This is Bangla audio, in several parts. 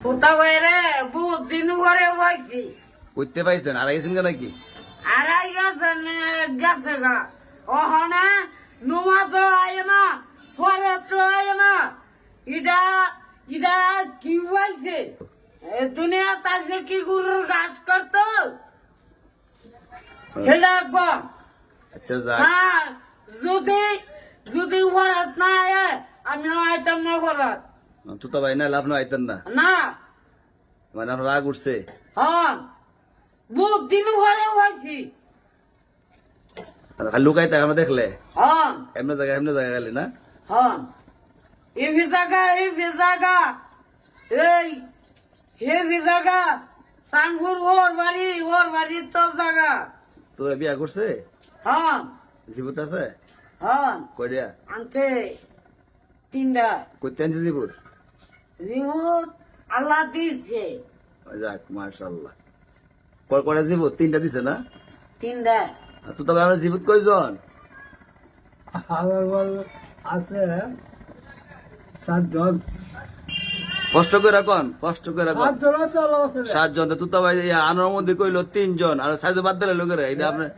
বাইরে বহুত দিন পরে পাইছি করতে পাইছেন আর গেছেন কেন কি আড়াই গেছে গেছে গা। ওখানে নুমা তো আয় না পরে তো আয় না। এটা এটা কি পাইছে এ দুনিয়া তাকে কি গুরুর কাজ করতো? সেটা কম আচ্ছা হ্যাঁ যদি যদি ভরত না আয় আমি আইতাম না ভরত তুতা ভাই না লাভ না আইতেন না। না। মানে আমার রাগ উঠছে? হ্যাঁ। বহুত দিন ঘরে হয়েছি খালি লুকাইতে আমরা দেখলে। হ্যাঁ। এমনি জায়গা এমনি জায়গা গেলি না? হ্যাঁ। ইভি জায়গা ইভি জায়গা। এই হেভি জায়গা। সানপুর ওর বাড়ি ওর বাড়ি তোর জায়গা। তোরা বিয়া করছে? হ্যাঁ। জীবত আছে? হ্যাঁ। কয়ডিয়া আনছে তিনটা। করতে আনছে জীবত? রিমোট আল্লাহ দিচ্ছে যাক মাশাল্লাহ কয় জীবত তিনটা দিছে না তিনটা তো তবে আমরা জীবত কয়জন আমার আছে সাতজন কষ্ট করে রাখন কষ্ট করে রাখন সাতজন তো তুতা ভাই আনোর মধ্যে কইলো তিনজন আর সাইজে বাদ দিলে লোকেরা এটা আপনার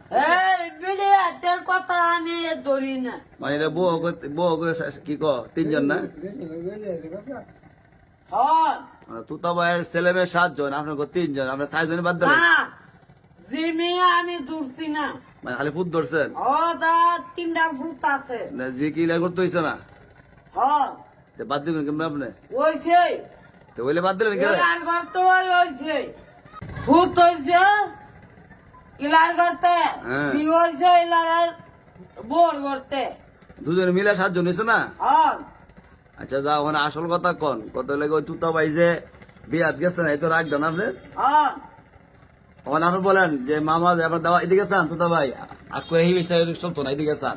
কথা আমি ধরি না মানে এটা বউ বউ কি ক তিনজন না হ্যাঁ মানে তুতা ভাইয়ের ছেলে মেয়ে সাতজন আপনার কো তিনজন বাদ আমি ধরছি না। মানে খালি ফুট ধরছেন? ও তা তিনটা ভূত আছে। জি কি ইলা করতে হইছে না? হ্যাঁ বাদ দিবেন কেমন আপনি? ওইছে তো বলে বাদ দিলেন কে ইলার করতে ওই হয়েছে ভূত হয়েছে ইলার করতে। হ্যাঁ। কি হয়েছে ইলার বোর করতে। দুজনে মিলে সাতজন হয়েছে না? হ্যাঁ আচ্ছা যা ওখানে আসল কথা কন। কত লাগে ওই তুতা ভাই যে বিয়াত গেছে না এই তো রাখবেন আপনি হ্যাঁ। ওখানে আপনি বলেন যে মামা যে আপনার দাওয়া এদিকে চান তুতা ভাই। আর করে এই বিষয়ে চলতো না এদিকে চান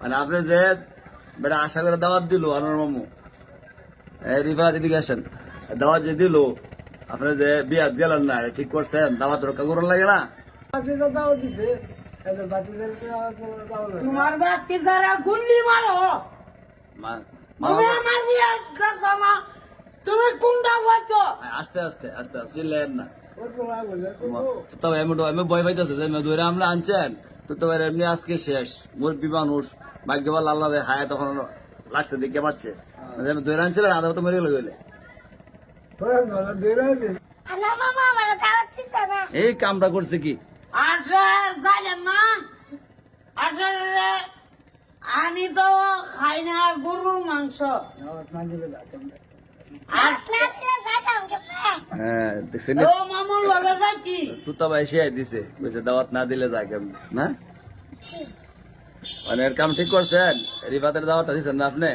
মানে আপনি যে বেটা আশা করে দাওয়াত দিল আনোর মামু এই রিফাত এদিকে আসেন। দাওয়াত যে দিল আপনি যে বিয়াত গেলেন না ঠিক করছেন দাওয়াত রক্ষা করুন লাগে না? দিছে তোমার যারা গুল্লি মারো। তুমি আমার বিয়ে করছ না তুমি কোনটা বলছো আস্তে আস্তে আস্তে আস্তে চিল্লেন না। তবে আমি আমি ভয় পাইতেছে যে ধরে আমরা আনছেন তো এমনি আজকে শেষ। আল্লাহ হায় তখন লাগছে দেখতে পাচ্ছে। আমি ধরে আনছিলেন আধা তো মেরে গেলে গেলে ওরা ভালো দূরে আছে আল্লাহ মামা আমার দাওয়াত দিছে না। এই কামটা করছে কি? না? আমি তো খাই না গরুর মাংস। দাওয়াত না দিলে কেমনে? হ্যাঁ না? দিলে মানে এর কাম ঠিক করছেন? রিফাতের দাওয়াতটা দিচ্ছেন না আপনি?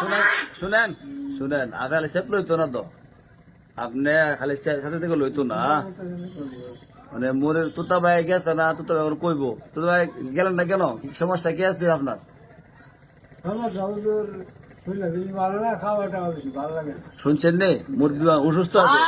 শুনেন শুনেন শুনেন খালি সেট লইতো না তো। আপনি খালি সাথে থেকে লইতো না মানে মোরে তোতা ভাই গেছে না তুতা ভাই কইব। তোতা ভাই গেলেন না কেন? কি সমস্যা? কি আছে আপনার? শুনছেন নে? মুরগি অসুস্থ আছে।